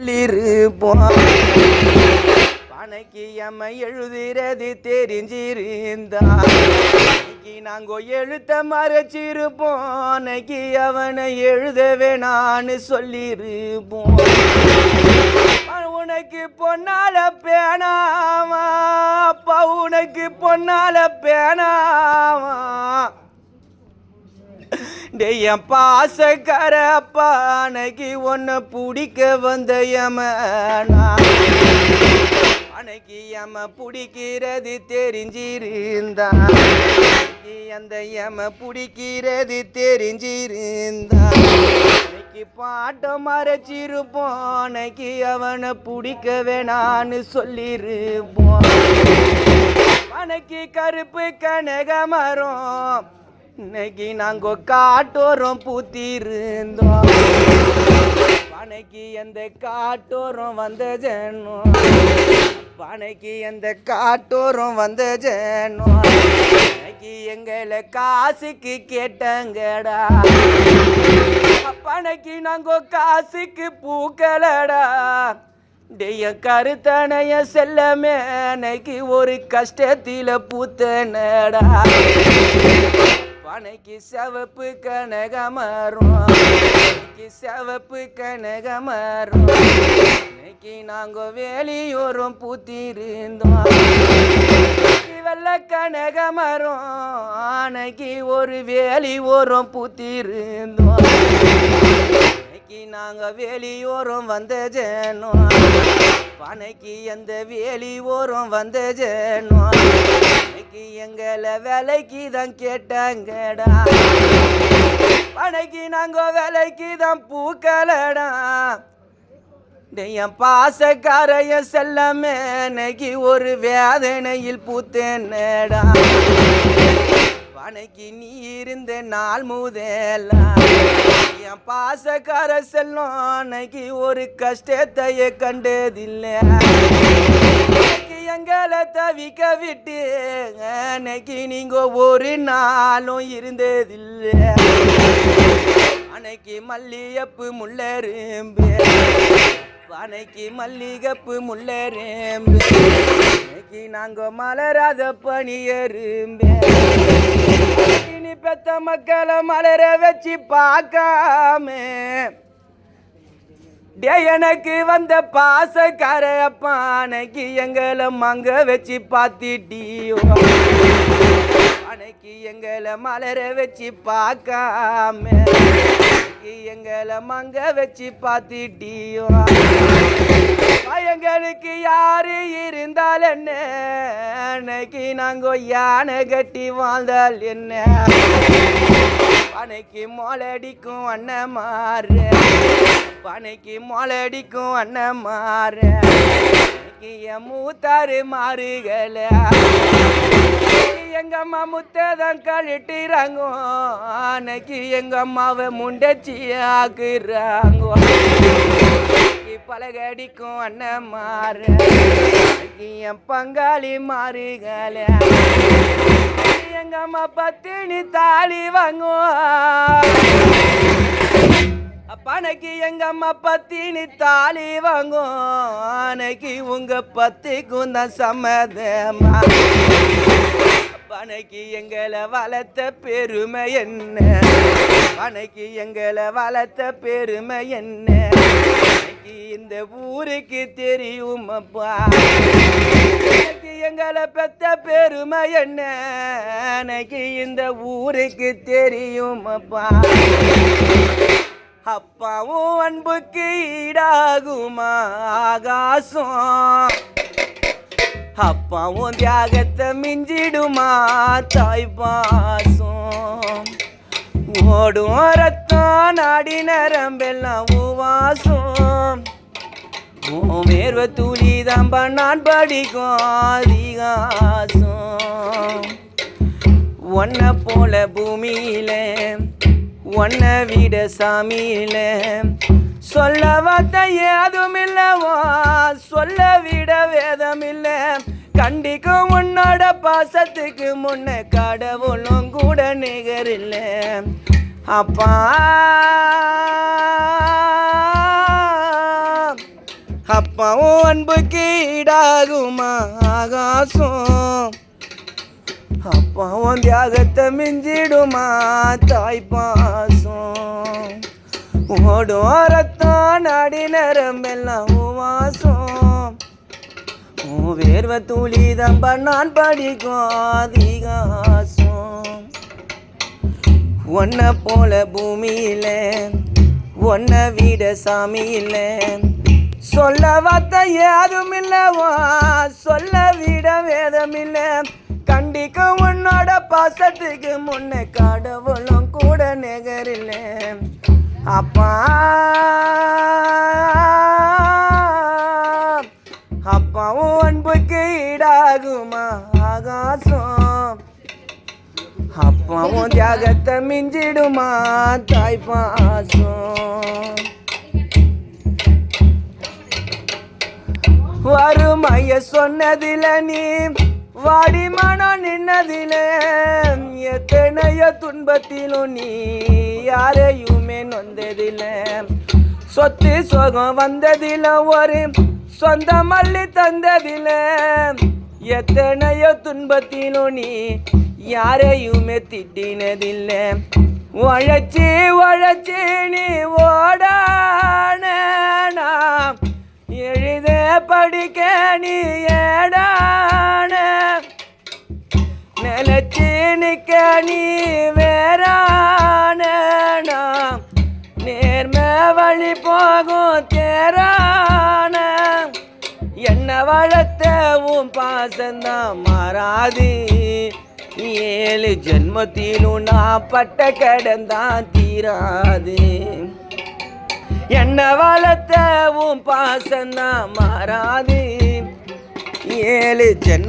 இருப்போம் பனைக்கு எழுதுறது தெரிஞ்சிருந்தா. இன்னைக்கு எழுத்த மறைச்சிருப்போம். அன்னைக்கு அவனை எழுத வேணான்னு சொல்லிருப்போம் உனக்கு பொன்னால பேனாமா அப்பா உனக்கு பொன்னால பேனாவா? என் பாசக்கார அப்பா அன்னைக்கு பிடிக்க வந்த யமனா அன்னைக்கு யம பிடிக்கிறது தெரிஞ்சிருந்தான். அந்த யம பிடிக்கிறது தெரிஞ்சிருந்தா அன்னைக்கு பாட்டம் மறைச்சிருப்போம். அன்னைக்கு அவனை பிடிக்க வேணான்னு சொல்லியிருப்போம் அன்னைக்கு கருப்பு கனக மரம் இன்னைக்கு நாங்க காட்டோரம் பூத்திருந்தோம். பனைக்கு எந்த காட்டோரம் வந்த ஜனோ பனைக்கு எந்த காட்டோரம் வந்த ஜனோ இன்னைக்கு எங்களை காசுக்கு கேட்டங்கடா. பனைக்கு நாங்க காசுக்கு பூக்கலடா. டெய்ய கருத்தனைய செல்லமே அன்னைக்கு ஒரு கஷ்டத்தில பூத்தனடா. பனைக்கு சிவப்பு கனகமரும். பனைக்கு சிவப்பு கனகமரும். இன்னைக்கு நாங்கள் வேலியோரம் பூத்திருந்தோம். வெள்ள கனகமரம். ஆனைக்கு ஒரு வேலி ஓரம் பூத்திருந்தோம். இன்னைக்கு நாங்கள் வேலியோரம் வந்த ஜனம் பனைக்கு எந்த வேலி ஓரம் வந்த ஜனம் இன்னைக்கு எங்களை விலைக்கு தான் கேட்டாங்கடா. பனைக்கு நாங்க விலைக்கு தான் பூக்கலடா என் பாசக்காரைய செல்லமே இன்னைக்கு ஒரு வேதனையில் பூத்தேன்னடா அன்னைக்கு நீ இருந்த நாள் முதலா. என் பாசக்கார செல்லம் அன்னைக்கு ஒரு கஷ்டத்தையே கண்டதில்லை. எங்களை தவிக்க விட்டு அன்னைக்கு நீங்க ஒரு நாளும் இருந்ததில்லை. அன்னைக்கு மல்லியப்பு முள்ளரும்பு பனைக்கு மல்லிகப்பு முள்ளரும்பு. இன்னைக்கு நாங்க மலராத பனியரும்பே. இனி பெத்த மக்களை மலர வச்சு பார்க்காம. டே எனக்கு வந்த பாசக்கார அப்பானைக்கு எங்களை மங்க வச்சு பார்த்துட்டியோ. அன்னைக்கு எங்களை மலர வச்சு பார்க்காம. எங்களை மங்க வச்சு பார்த்துட்டியோ. எங்களுக்கு யாரு இருந்தால் என்ன? அன்னைக்கு நாங்க யானை கட்டி வாழ்ந்தால் என்ன? பனைக்கு மொளடிக்கும் அண்ணன் மாறு பனைக்கு மொளடிக்கும் அண்ணன் மாறு என் மூத்தாரு மாறுகளை. எங்கள் அம்மா முத்தேதான் கழட்டிறாங்கோ? அன்னைக்கு எங்கள் அம்மாவை முண்டச்சி ஆக்குறாங்க? பலகடிக்கும் அண்ணன் மாறு. என் பங்காளி மாறுகள. எங்கள் அம்மா பத்தினி தாலி வாங்குவோம் அப்பனைக்கு எங்க அம்மா பத்தினி தாலி வாங்கும் அன்னைக்கு உங்க பத்திக்கும் தான் சம்மதமா வணக்கி எங்களை வளர்த்த பெருமை என்ன? வணக்கி எங்களை வளர்த்த பெருமை என்ன? இந்த ஊருக்கு தெரியும் அப்பா. எனக்கு எங்களை பெத்த பெருமை என்ன? எனக்கு இந்த ஊருக்கு தெரியும் அப்பா. அப்பாவும் அன்புக்கு ஈடாகுமா ஆகாசம் அப்பாவும் தியாகத்தை மிஞ்சிடுமா தாய் பாசம் ஓடும் ரத்தம் நாடி நரம்பெல்லாம் உவாசம் வேர்வ தூளி தான் நான் படிக்கும் அதிகாசம். ஒன்ன போல பூமியில ஒன்ன விட சாமியில சொல்ல வார்த்தை ஏதும் இல்லவா சொல்ல விட வேதம் இல்ல கண்டிக்கும் உன்னோட பாசத்துக்கு முன்ன கடவுளும் கூட நிகரில்ல. அப்பா. அப்பாவும் அன்புக்கு ஈடாகுமா ஆகாசம்? அப்பாவும் தியாகத்தை மிஞ்சிடுமா தாய் பாசம்? ஓடும் அடி நாடி நரம்பெல்லாம் வாசம் உன் வேர்வை துளிதம் பண்ணான் நான் படிக்கும் அதிகாசம். ஒன்ன போல பூமியில ஒன்ன விட சாமி சொல்ல வார்த்தை ஏதும் இல்லவா? சொல்ல விட வேதம் இல்ல கண்டிக்க உன்னோட பாசத்துக்கு முன்ன கடவுளும் கூட நிகரில்லை. அப்பா. அப்பாவும் அன்புக்கு ஈடாகுமா ஆகாசம்? அப்பாவும் தியாகத்தை மிஞ்சிடுமா தாய் பாசம்? வறுமைய சொன்னதில நீ வாடி மனம் நின்னதில எத்தனையோ துன்பத்திலும் நீ யாரையும் நான் வந்ததில்ல? சொத்து சுகம் வந்ததில ஒரு சொந்த மல்லி தந்ததில எத்தனையோ துன்பத்திலும் நீ யாரையுமே திட்டினதில்லை. உழைச்சி உழைச்சி நீ ஓடான எழுத படிக்க நீ ஏடான. நிலச்சி நிக்க நீ உன் பாசந்தான் மாறாது. ஏழு ஜென்மத்திலும் நான் பட்ட கடந்தான் தீராது. என்ன வளர்த்த உன் பாசந்தான் மாறாது. ஏழு ஜென்ம